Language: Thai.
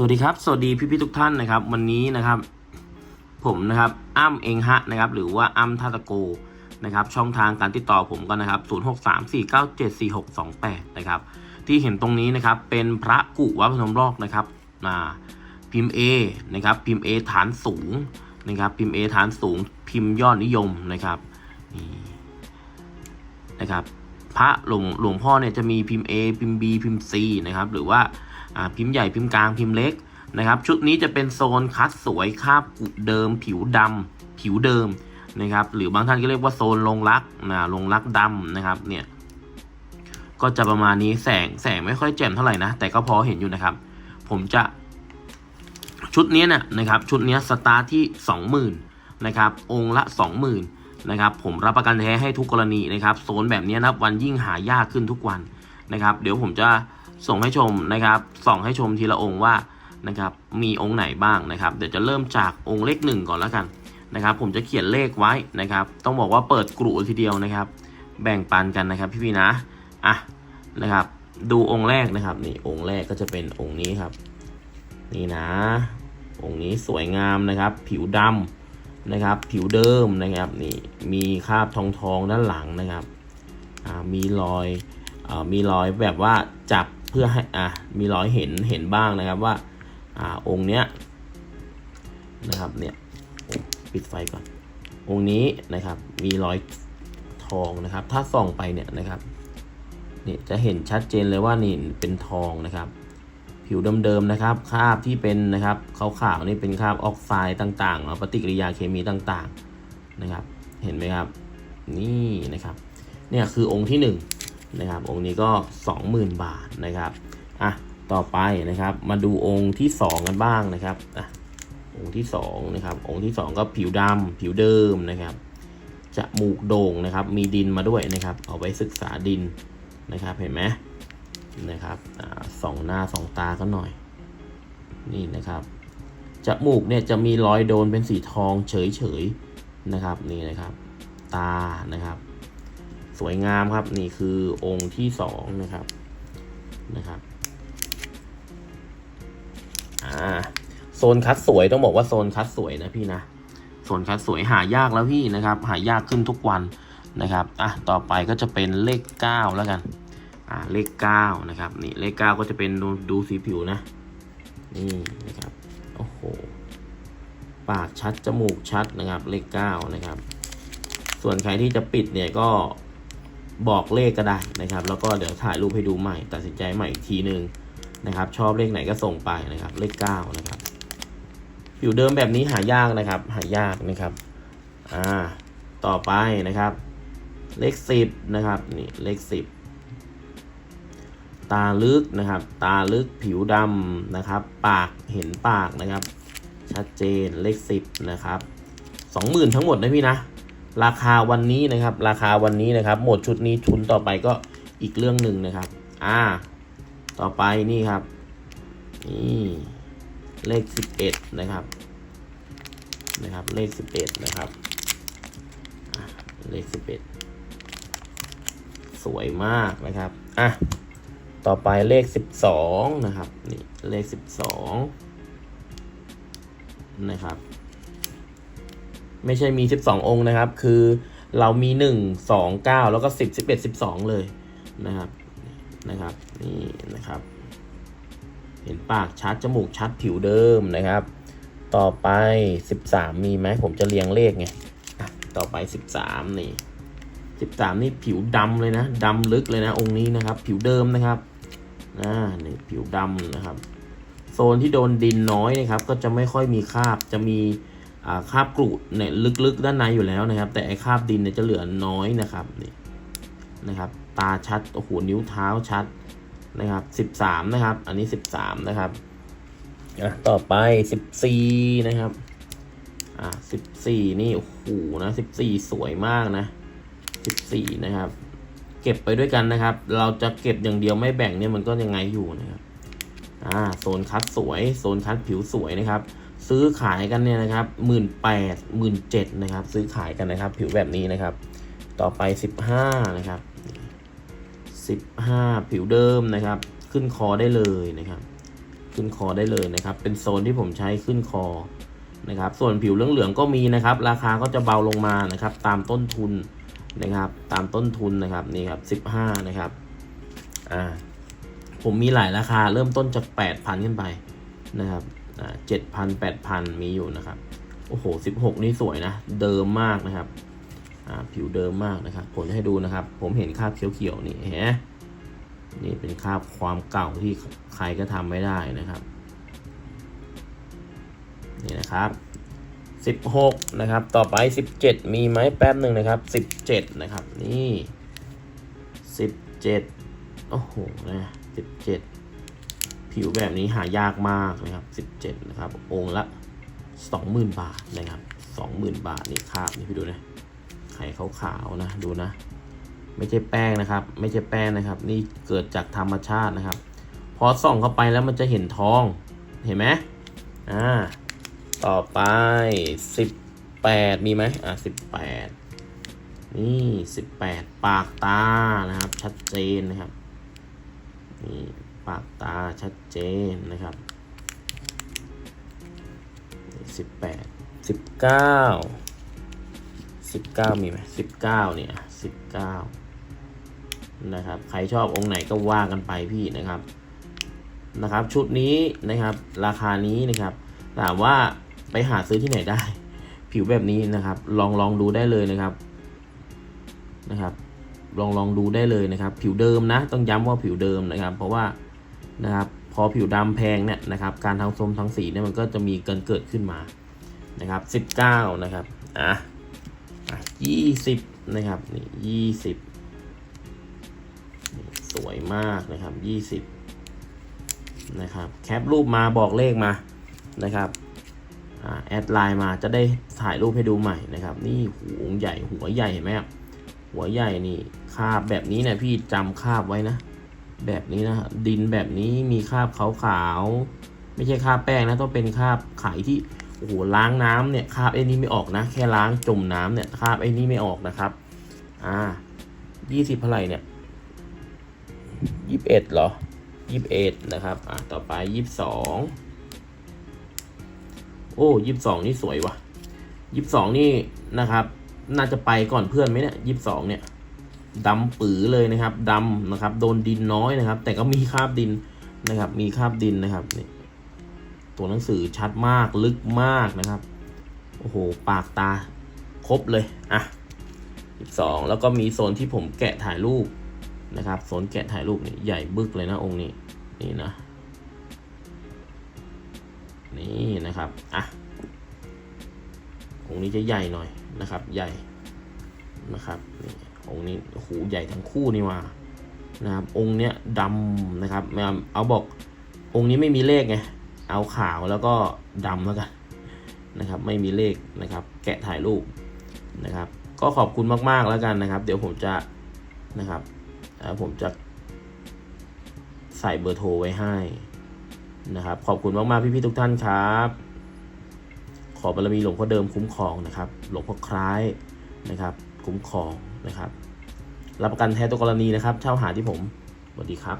สวัสดีครับ สวัสดีพี่ๆทุกท่านนะครับ วันนี้นะครับ ผมนะครับอ้ำเองฮะนะครับ หรือว่าอ้ำทาตะโกนะครับ ช่องทางการติดต่อผมก็นะครับ 0634974628 นะครับ ที่เห็นตรงนี้นะครับเป็นพระกุวัดพนมรอกนะครับอ่าพิมพ์ A นะครับ พิมพ์ A ฐานสูงนะครับ พิมพ์ A ฐานสูง พิมพ์ยอดนิยมนะครับนี่นะครับ พระหลวงหลวงพ่อเนี่ยจะมีพิมพ์ A พิมพ์ B พิมพ์ C นะครับ หรือว่า พิมพ์ใหญ่พิมพ์กลางพิมพ์เล็กนะครับ ชุดนี้จะเป็นโซนคัดสวยคาบกุเดิม ผิวดำผิวเดิมนะครับ หรือบางท่านก็เรียกว่าโซนลงรักนะลงรักดำนะครับเนี่ยก็จะประมาณนี้แสงแสงไม่ค่อยแจ่มเท่าไหร่นะ แต่ก็พอเห็นอยู่นะครับ ผมจะชุดนี้เนี่ยนะครับชุดนี้สตาร์ทที่ 20,000นะครับองค์ละ 20,000นะครับผมรับประกันแท้ให้ทุกกรณีนะครับโซนแบบนี้นะวันยิ่งหายากขึ้นทุกวันนะครับ เดี๋ยวผมจะ ส่งให้ชมนะครับส่องให้ชมทีละองค์ว่านะครับมีองค์ไหนบ้างนะครับ เดี๋ยวจะเริ่มจากองค์เลขหนึ่งก่อนแล้วกันนะครับ ผมจะเขียนเลขไว้นะครับ ต้องบอกว่าเปิดกรุทีเดียวนะครับ แบ่งปันกันนะครับพี่ๆนะอะนะครับ ดูองค์แรกนะครับนี่องค์แรกก็จะเป็นองค์นี้ครับ นี่นะ องค์นี้สวยงามนะครับ ผิวดำนะครับ ผิวเดิมนะครับนี่มีคราบทองทองๆด้านหลังนะครับมีรอยอมีรอยแบบว่าจับ เพื่อให้อ่ามีรอยเห็นเห็นบ้างนะครับว่าอ่าองค์เนี้ยนะครับเนี่ยปิดไฟก่อน องค์นี้นะครับมีรอยทองนะครับ ถ้าส่องไปเนี่ยนะครับนี่จะเห็นชัดเจนเลยว่านี่เป็นทองนะครับ ผิวเดิมๆนะครับคราบที่เป็นนะครับขาวๆนี่เป็นคราบออกไซด์ต่างๆปฏิกิริยาเคมีต่างๆนะครับ เห็นไหมครับ นี่นะครับ เนี่ยคือองค์ที่1 นะครับ องค์นี้ก็ 20,000 บาทนะครับอะต่อไปนะครับ มาดูองค์ที่ 2 กันบ้างนะครับอะองค์ที่2นะครับ องค์ที่ 2 ก็ผิวดำผิวเดิมนะครับจมูกโด่งนะครับ มีดินมาด้วยนะครับ เอาไว้ศึกษาดินนะครับ เห็นไหมนะครับอสองหน้าสองตาก็หน่อย นี่นะครับจมูกเนี่ยจะมีรอยโดนเป็นสีทองเฉยๆนะครับ นี่นะครับ ตานะครับ สวยงามครับ นี่คือองค์ที่สองนะครับนะครับอ่าโซนคัดสวยต้องบอกว่าโซนคัดสวยนะพี่นะโซนคัดสวยหายากแล้วพี่นะครับ หายากขึ้นทุกวันนะครับอะต่อไปก็จะเป็นเลขเก้าแล้วกันอ่าเลขเก้านะครับนี่เลขเก้าก็จะเป็นดูดูสีผิวนะนี่นะครับโอ้โหปากชัดจมูกชัดนะครับเลขเก้านะครับ ส่วนใครที่จะปิดเนี่ยก็ บอกเลขก็ได้นะครับ แล้วก็เดี๋ยวถ่ายรูปให้ดูใหม่ ตัดสินใจใหม่อีกทีนึงนะครับ ชอบเลขไหนก็ส่งไปนะครับ เลขเก้านะครับผิวเดิมแบบนี้หายากนะครับ หายากนะครับอ่าต่อไปนะครับ เลขสิบนะครับนี่เลขสิบตาลึกนะครับ ตาลึกผิวดำนะครับ ปากเห็นปากนะครับ ชัดเจนเลขสิบนะครับสองหมื่นทั้งหมดนะพี่นะ ราคาวันนี้นะครับ ราคาวันนี้นะครับ หมดชุดนี้ทุนต่อไปก็อีกเรื่องหนึ่งนะครับ อ่า ต่อไปนี่ครับ นี่เลขสิบเอ็ดนะครับ นะครับ เลขสิบเอ็ดนะครับเลขสิบเอ็ดสวยมากนะครับ อะ ต่อไปเลขสิบสองนะครับ นี่ เลขสิบสองนะครับ ไม่ใช่มีสิบสององค์นะครับ คือเรามีหนึ่งสองเก้าแล้วก็สิบสิบเอ็ดสิบสองเลยนะครับนะครับ นี่นะครับ เห็นปากชัดจมูกชัดผิวเดิมนะครับ ต่อไปสิบสามมีไหมผมจะเรียงเลขไงต่อไปสิบสามนี่สิบสามนี่ผิวดำเลยนะดำลึกเลยนะ องค์นี้นะครับ ผิวเดิมนะครับอ่านี่ผิวดำนะครับ โซนที่โดนดินน้อยนะครับ ก็จะไม่ค่อยมีคราบจะมี คราบกรุเนี่ยลึกๆ ด้านในอยู่แล้วนะครับ แต่ไอ้คราบดินเนี่ยจะเหลือน้อยนะครับนี่นะครับ ตาชัดโอ้โหนิ้วเท้าชัดนะครับสิบสามนะครับ อันนี้สิบสามนะครับอะต่อไปสิบสี่นะครับอ่าสิบสี่นี่โอ้โหนะสิบสี่สวยมากนะสิบสี่นะครับ เก็บไปด้วยกันนะครับ เราจะเก็บอย่างเดียวไม่แบ่งเนี่ยมันก็ยังไงอยู่นะครับอ่าโซนคัดสวยโซนคัดผิวสวยนะครับ ซื้อขายกันเนี่ยนะครับหมื่นแปดหมื่นเจ็ดนะครับ ซื้อขายกันนะครับ ผิวแบบนี้นะครับ ต่อไปสิบห้านะครับสิบห้าผิวเดิมนะครับ ขึ้นคอได้เลยนะครับ ขึ้นคอได้เลยนะครับ เป็นโซนที่ผมใช้ขึ้นคอนะครับ ส่วนผิวเหลืองๆก็มีนะครับ ราคาก็จะเบาลงมานะครับ ตามต้นทุนนะครับ ตามต้นทุนนะครับนี่ครับสิบห้านะครับอ่าผมมีหลายราคาเริ่มต้นจากแปดพันขึ้นไปนะครับ เจ็ดพันแปดพันมีอยู่นะครับ โอ้โหสิบหกนี่สวยนะ เดิมมากนะครับผิวเดิมมากนะครับผลให้ดูนะครับ ผมเห็นคราบเขียวๆนี่เห็นไหมนี่เป็นคราบความเก่าที่ใครก็ทำไม่ได้นะครับ นี่นะครับสิบหกนะครับ ต่อไปสิบเจ็ดมีไหมแป๊บหนึ่งนะครับสิบเจ็ดนะครับ นี่สิบเจ็ดโอ้โหนะสิบเจ็ด ผิวแบบนี้หายากมากนะครับสิบเจ็ดนะครับ องค์ละสองหมื่นบาทนะครับสองหมื่นบาทนี่คาบนี่พี่ดูนะไข่ขาวๆนะดูนะ ไม่ใช่แป้งนะครับ ไม่ใช่แป้งนะครับ นี่เกิดจากธรรมชาตินะครับ พอส่องเข้าไปแล้วมันจะเห็นทองเห็นไหมอ่าต่อไปสิบแปดมีไหมอะสิบแปดนี่สิบแปดปากตานะครับ ชัดเจนนะครับนี่ ปากตาชัดเจนนะครับสิบแปดสิบเก้าสิบเก้ามีไหมสิบเก้าเนี่ยสิบเก้านะครับ ใครชอบองค์ไหนก็ว่ากันไปพี่นะครับนะครับ ชุดนี้นะครับ ราคานี้นะครับถามว่าไปหาซื้อที่ไหนได้ ผิวแบบนี้นะครับ ลองลองดูได้เลยนะครับนะครับ ลองลองดูได้เลยนะครับ ผิวเดิมนะ ต้องย้ำว่าผิวเดิมนะครับ เพราะว่า นะครับ พอผิวดำแพงเนี่ยนะครับ การทำส้มทั้งสีเนี่ยมันก็จะมีเกินเกิดขึ้นมานะครับสิบเก้านะครับอะยี่สิบนะครับนี่ยี่สิบสวยมากนะครับยี่สิบนะครับแคปรูปมาบอกเลขมานะครับอ่าแอดไลน์มาจะได้ถ่ายรูปให้ดูใหม่นะครับ นี่หูใหญ่หัวใหญ่เห็นไหมครับหัวใหญ่นี่คาบแบบนี้เนี่ยพี่จำคาบไว้นะ แบบนี้นะดินแบบนี้มีคราบขาวๆไม่ใช่คราบแป้งนะต้องเป็นคราบไขที่โอ้โหล้างน้ำเนี่ยคราบไอ้นี้ไม่ออกนะ แค่ล้างจมน้ำเนี่ยคราบไอ้นี้ไม่ออกนะครับ อ่ายี่สิบเท่าไหร่เนี่ยยี่สิบเอ็ดเหรอยี่สิบเอ็ดนะครับ อ่าต่อไปยี่สิบสองโอ้ยี่สิบสองนี่สวยว่ะยี่สิบสองนี่นะครับ น่าจะไปก่อนเพื่อนไหมเนี่ยยี่สิบสองเนี่ย ดำปือเลยนะครับดำนะครับ โดนดินน้อยนะครับ แต่ก็มีคราบดินนะครับ มีคราบดินนะครับนี่ตัวหนังสือชัดมากลึกมากนะครับ โอ้โห ปากตาครบเลยอะอีกสองแล้วก็มีโซนที่ผมแกะถ่ายรูปนะครับโซนแกะถ่ายรูปนี่ใหญ่บึกเลยนะองค์นี้นี่นะนี่นะครับอะองค์นี้จะใหญ่หน่อยนะครับ ใหญ่นะครับนี่ องค์นี้หูใหญ่ทั้งคู่นี่ว่านะครับองค์เนี้ยดำนะครับเอาบอกองค์นี้ไม่มีเลขไงเอาขาวแล้วก็ดำแล้วกันนะครับไม่มีเลขนะครับ แกะถ่ายรูปนะครับ ก็ขอบคุณมากๆแล้วกันนะครับ เดี๋ยวผมจะนะครับผมจะใส่เบอร์โทรไว้ให้นะครับ ขอบคุณมากๆพี่ๆทุกท่านครับ ขอบารมีหลวงพ่อเดิมคุ้มครองนะครับ หลวงพ่อคล้ายนะครับ คุ้มครอง นะครับ รับประกันแท้ตัวกรณีนะครับ เช่าหาที่ผมสวัสดีครับ